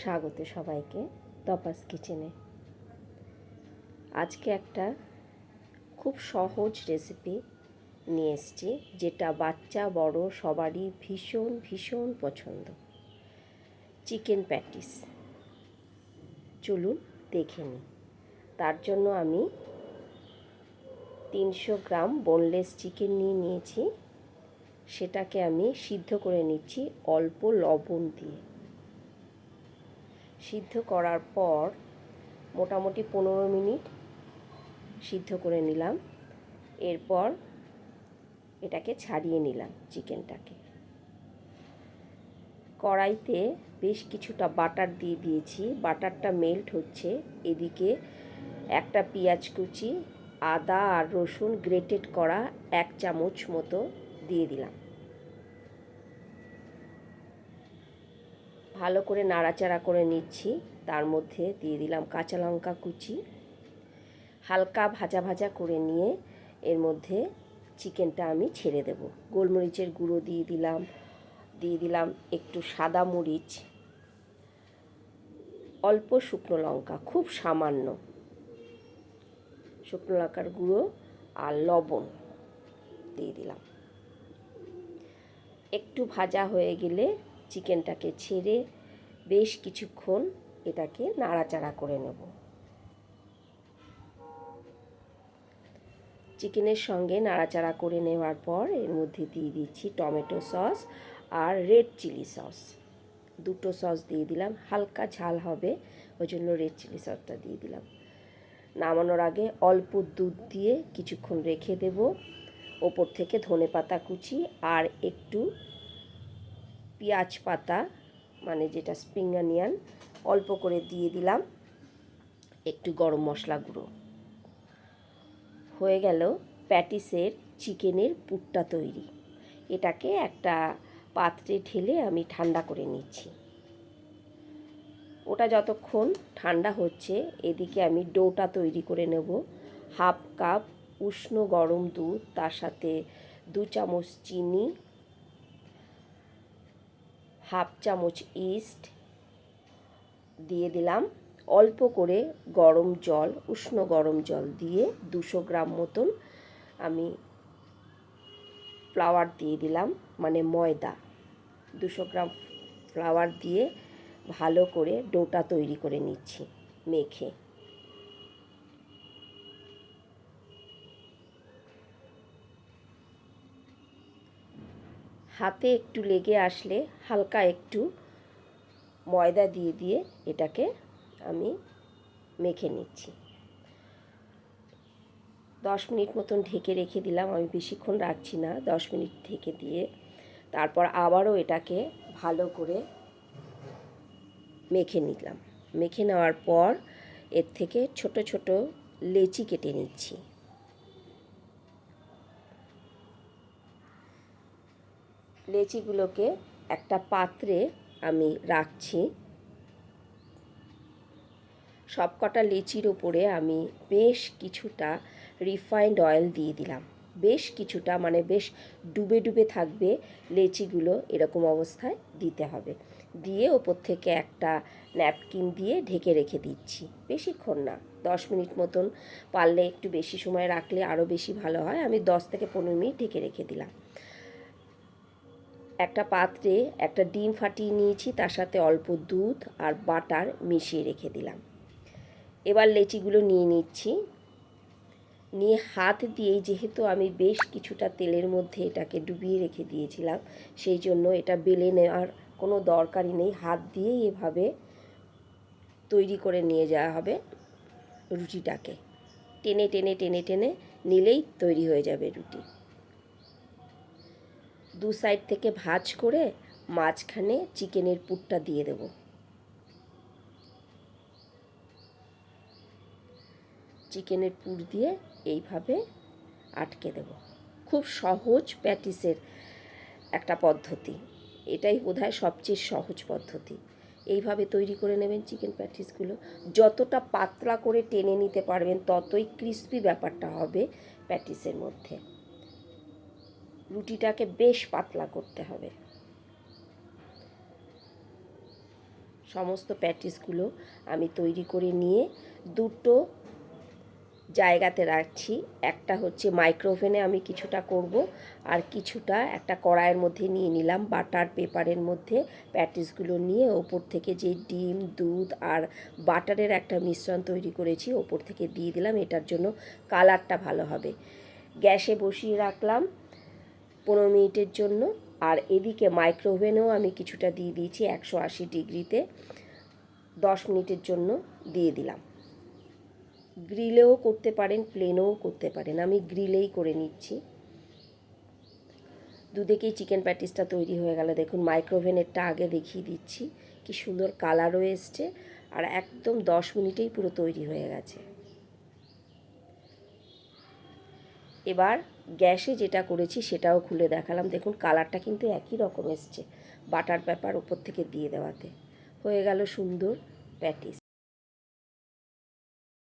স্বাগত সবাইকে তপাস কিচেনে। আজকে একটা খুব সহজ রেসিপি নিয়ে এসেছি, যেটা বাচ্চা, বড়, সবারই ভীষণ ভীষণ পছন্দ। Chicken patties. চলুন দেখে নিই। তার জন্য আমি তিনশো গ্রাম বোনলেস চিকেন নিয়ে নিয়েছি। সেটাকে আমি সিদ্ধ করে নিচ্ছি অল্প লবণ দিয়ে। সিদ্ধ করার পর মোটামুটি পনেরো মিনিট সিদ্ধ করে নিলাম। এরপর এটাকে ছাড়িয়ে নিলাম চিকেনটাকে। কড়াইতে বেশ কিছুটা বাটার দিয়ে দিয়েছি। বাটারটা মেল্ট হচ্ছে। এদিকে একটা পেঁয়াজ কুচি, আদা আর রসুন গ্রেটেড করা এক চামচ মতো দিয়ে দিলাম। ভালো করে নাড়াচাড়া করে নিচ্ছি। তার মধ্যে দিয়ে দিলাম কাঁচা লঙ্কা কুচি। হালকা ভাজা ভাজা করে নিয়ে এর মধ্যে চিকেনটা আমি ছেড়ে দেব। গোলমরিচের গুঁড়ো দিয়ে দিলাম দিয়ে দিলাম একটু সাদা মরিচ, অল্প শুকনো লঙ্কা, খুব সামান্য শুকনো লঙ্কার গুঁড়ো আর লবণ দিয়ে দিলাম। একটু ভাজা হয়ে গেলে চিকেনটাকে ছেড়ে বেশ কিছুক্ষণ এটাকে নাড়াচাড়া করে নেব। চিকেনের সঙ্গে নাড়াচাড়া করে নেওয়ার পর এর মধ্যে দিয়ে দিচ্ছি টমেটো সস আর রেড চিলি সস। দুটো সস দিয়ে দিলাম, হালকা ঝাল হবে, ওই জন্য রেড চিলি সসটা দিয়ে দিলাম। নামানোর আগে অল্প দুধ দিয়ে কিছুক্ষণ রেখে দেব, ওপর থেকে ধনে পাতা কুচি আর একটু পেঁয়াজ পাতা মানে যেটা স্প্রিং অনিয়ন অল্প করে দিয়ে দিলাম। একটু গরম মশলা গুঁড়ো। হয়ে গেল প্যাটিসের চিকেনের পুরটা তৈরি। এটাকে একটা পাত্রে ঢেলে আমি ঠান্ডা করে নিচ্ছি। ওটা যতক্ষণ ঠান্ডা হচ্ছে, এদিকে আমি ডোটা তৈরি করে নেব। হাফ কাপ উষ্ণ গরম দুধ, তার সাথে দু চামচ চিনি হাফ চামচ ইস্ট দিয়ে দিলাম। অল্প করে গরম জল, উষ্ণ গরম জল দিয়ে দুশো গ্রাম মতন আমি ফ্লাওয়ার দিয়ে দিলাম মানে ময়দা। দুশো গ্রাম ফ্লাওয়ার দিয়ে ভালো করে ডোটা তৈরি করে নিচ্ছি, মেখে। হাতে একটু লেগে আসলে হালকা একটু ময়দা দিয়ে দিয়ে এটাকে আমি মেখে নিচ্ছি। দশ মিনিট মতন ঢেকে রেখে দিলাম, আমি বেশিক্ষণ রাখছি না, দশ মিনিট ঢেকে দিয়ে তারপর আবারও এটাকে ভালো করে মেখে নিলাম। মেখে নেওয়ার পর এর থেকে ছোট ছোট লেচি কেটে নিচ্ছি। লেচিগুলোকে একটা পাত্রে আমি রাখছি। সবকটা লেচির ওপরে আমি বেশ কিছুটা রিফাইন্ড অয়েল দিয়ে দিলাম। বেশ কিছুটা মানে বেশ ডুবে ডুবে থাকবে লেচিগুলো এরকম অবস্থায় দিতে হবে। দিয়ে ওপর থেকে একটা ন্যাপকিন দিয়ে ঢেকে রেখে দিচ্ছি। বেশিক্ষণ না, দশ মিনিট মতন। পারলে একটু বেশি সময় রাখলে আরও বেশি ভালো হয়। আমি দশ থেকে পনেরো মিনিট ঢেকে রেখে দিলাম। একটা পাত্রে একটা ডিম ফাটিয়ে নিয়েছি, তার সাথে অল্প দুধ আর বাটার মিশিয়ে রেখে দিলাম। এবার লেচিগুলো নিয়ে নিচ্ছি। নিয়ে হাত দিয়েই যেহেতু আমি বেশ কিছুটা তেলের মধ্যে এটাকে ডুবিয়ে রেখে দিয়েছিলাম, সেই জন্য এটা বেলে নেওয়ার কোনো দরকারই নেই। হাত দিয়েই এভাবে তৈরি করে নিয়ে যাওয়া হবে রুটিটাকে। টেনে টেনে টেনে টেনে নিলেই তৈরি হয়ে যাবে রুটি। দু সাইড থেকে ভাজ করে মাঝখানে চিকেনের পুরটা দিয়ে দেব। চিকেনের পুর দিয়ে এইভাবে আটকে দেব। খুব সহজ প্যাটিসের একটা পদ্ধতি। এটাই বোধহয় সবচেয়ে সহজ পদ্ধতি। এইভাবে তৈরি করে নেবেন চিকেন প্যাটিসগুলো। যতটা পাতলা করে টেনে নিতে পারবেন, ততই ক্রিস্পি ব্যাপারটা হবে প্যাটিসের মধ্যে। রুটিটাকে বেশ পাতলা করতে হবে। সমস্ত প্যাটিসগুলো আমি তৈরি করে নিয়ে দুটো জায়গাতে রাখছি। একটা হচ্ছে মাইক্রোওভেনে আমি কিছুটা করব আর কিছুটা একটা কড়াইয়ের মধ্যে নিয়ে নিলাম। বাটার পেপারের মধ্যে প্যাটিসগুলো নিয়ে ওপর থেকে যে ডিম, দুধ আর বাটারের একটা মিশ্রণ তৈরি করেছি, ওপর থেকে দিয়ে দিলাম। এটার জন্য কালারটা ভালো হবে। গ্যাসে বসিয়ে রাখলাম। পনেরো মিনিটের জন্য। আর এদিকে মাইক্রোওভেনেও আমি কিছুটা দিয়ে দিয়েছি একশো আশি ডিগ্রিতে। দশ মিনিটের জন্য দিয়ে দিলাম। গ্রিলেও করতে পারেন প্লেনেও করতে পারেন। আমি গ্রিলেই করে নিচ্ছি। দুদিকেই চিকেন প্যাটিসটা তৈরি হয়ে গেল। দেখুন মাইক্রোওভেনেরটা আগে দেখিয়ে দিচ্ছি। কি সুন্দর কালারও এসছে। আর একদম দশ মিনিটেই পুরো তৈরি হয়ে গেছে। এবার গ্যাসে যেটা করেছি সেটাও খুলে দেখালাম। দেখুন, কালারটা কিন্তু একই রকম এসছে। বাটার পেপার উপর থেকে দিয়ে দেওয়াতে। হয়ে গেল সুন্দর প্যাটিস।